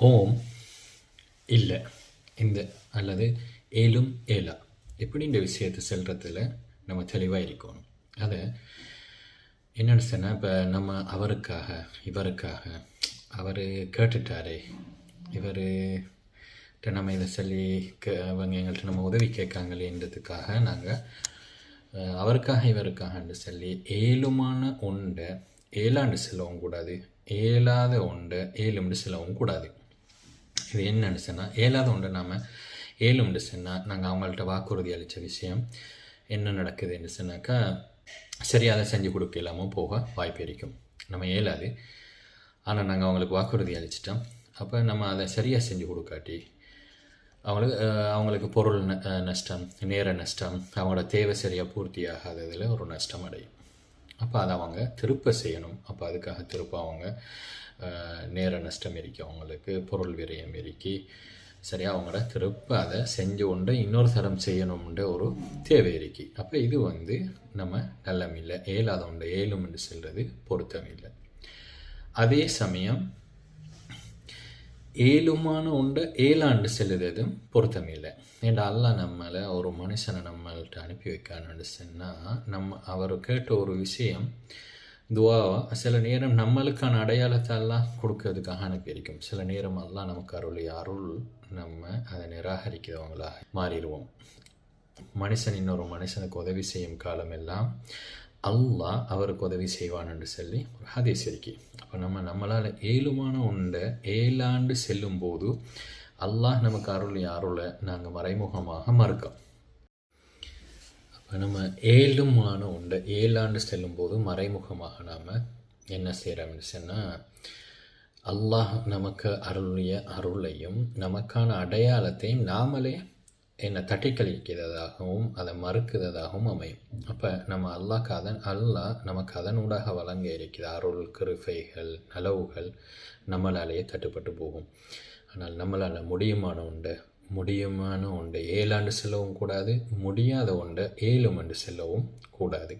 ஓம் இல்லை இந்த அல்லது ஏலும் ஏலா எப்படின்ற விஷயத்தை செல்றதுல நம்ம தெளிவாக இருக்கணும்? அதை என்னென்னு சொன்னால் இப்போ நம்ம அவருக்காக இவருக்காக அவர் கேட்டுட்டாரே இவர் நம்ம இதை சொல்லி க அவங்க எங்கள்கிட்ட நம்ம உதவி கேட்காங்களேன்றதுக்காக நாங்கள் அவருக்காக இவருக்காகன்னு சொல்லி ஏழுமான ஒன்றை ஏழாண்டு செல்லவும் கூடாது ஏழாத ஒன்றை ஏழும்னு செல்லவும் கூடாது. இது என்னன்னு சொன்னால் ஏழாத ஒன்று நாம் ஏழுண்டு சொன்னால் நாங்கள் அவங்கள்ட்ட வாக்குறுதி அளித்த விஷயம் என்ன நடக்குதுன்னு சொன்னாக்கா சரியாக செஞ்சு கொடுக்கலாமோ போக வாய்ப்பு இருக்கும். நம்ம ஏழாது ஆனால் நாங்கள் அவங்களுக்கு வாக்குறுதி அளிச்சிட்டோம். அப்போ நம்ம அதை சரியாக செஞ்சு கொடுக்காட்டி அவங்களுக்கு அவங்களுக்கு பொருள் ந- நஷ்டம் நேர நஷ்டம் அவங்களோட தேவை சரியாக பூர்த்தி ஆகாததில் ஒரு நஷ்டம் அடையும். அப்போ அதை அவங்க திருப்ப செய்யணும். அப்போ அதுக்காக திருப்ப அவங்க நேர நஷ்டம் இருக்கி அவங்களுக்கு பொருள் விரயம் இருக்கி சரியா அவங்கள திருப்ப அதை செஞ்சு கொண்டு இன்னொரு தரம் செய்யணும்ன்ற ஒரு தேவை இருக்கி. அப்போ இது வந்து நம்ம நல்லம் இல்லை ஏழாத உண்டு ஏழும் என்று சொல்கிறது பொருத்தம் இல்லை அதே சமயம் ஏழுமான உண்டு ஏழாண்டு செல்லுறதும் பொருத்தமில்லை. ஏண்டா அல்லாஹ் நம்மளை ஒரு மனுஷனை நம்மள்கிட்ட அனுப்பி வைக்கான்னு சொன்னால் நம்ம அவர் கேட்ட ஒரு விஷயம் துவாவை. சில நேரம் நம்மளுக்கான அடையாளத்தை எல்லாம் கொடுக்கறதுக்காக அனுப்பியிருக்கும் சில நேரம் எல்லாம் நமக்கு அருளிய அருள் நம்ம அதை நிராகரிக்கிறவங்களாக மாறிடுவோம். மனுஷன் இன்னொரு மனுஷனுக்கு உதவி செய்யும் காலமெல்லாம் அல்லாஹ் அவருக்கு உதவி செய்வான் என்று சொல்லி ஒரு ஹதீஸ் இருக்கு. அப்போ நம்ம நம்மளால் ஏழுமான உண்டை ஏழாண்டு செல்லும் போது அல்லாஹ் நமக்கு அருளிய அருளை நாங்கள் மறைமுகமாக மறுக்கோம் நம்ம ஏழுமான உண்டு ஏழாண்டு செல்லும்போது மறைமுகமாக நாம் என்ன செய்கிறோம்னு சொன்னால் அல்லாஹ் நமக்கு அருளிய அருளையும் நமக்கான அடையாளத்தையும் நாமளே என்னை தட்டி கழிக்கிறதாகவும் அதை மறுக்கிறதாகவும் அமையும். அப்போ நம்ம அல்லாஹ் கதன் அல்லாஹ் நமக்கு அதனூடாக வழங்க இருக்கிற அருள் கிருஃபைகள் நலவுகள் நம்மளாலேயே தட்டுப்பட்டு போகும். ஆனால் நம்மளால் முடியுமான உண்டு முடியுமான உண்டு. ஏழாண்டு செல்லவும் கூடாது முடியாத ஒன்றை ஏழு ஆண்டு செல்லவும் கூடாது.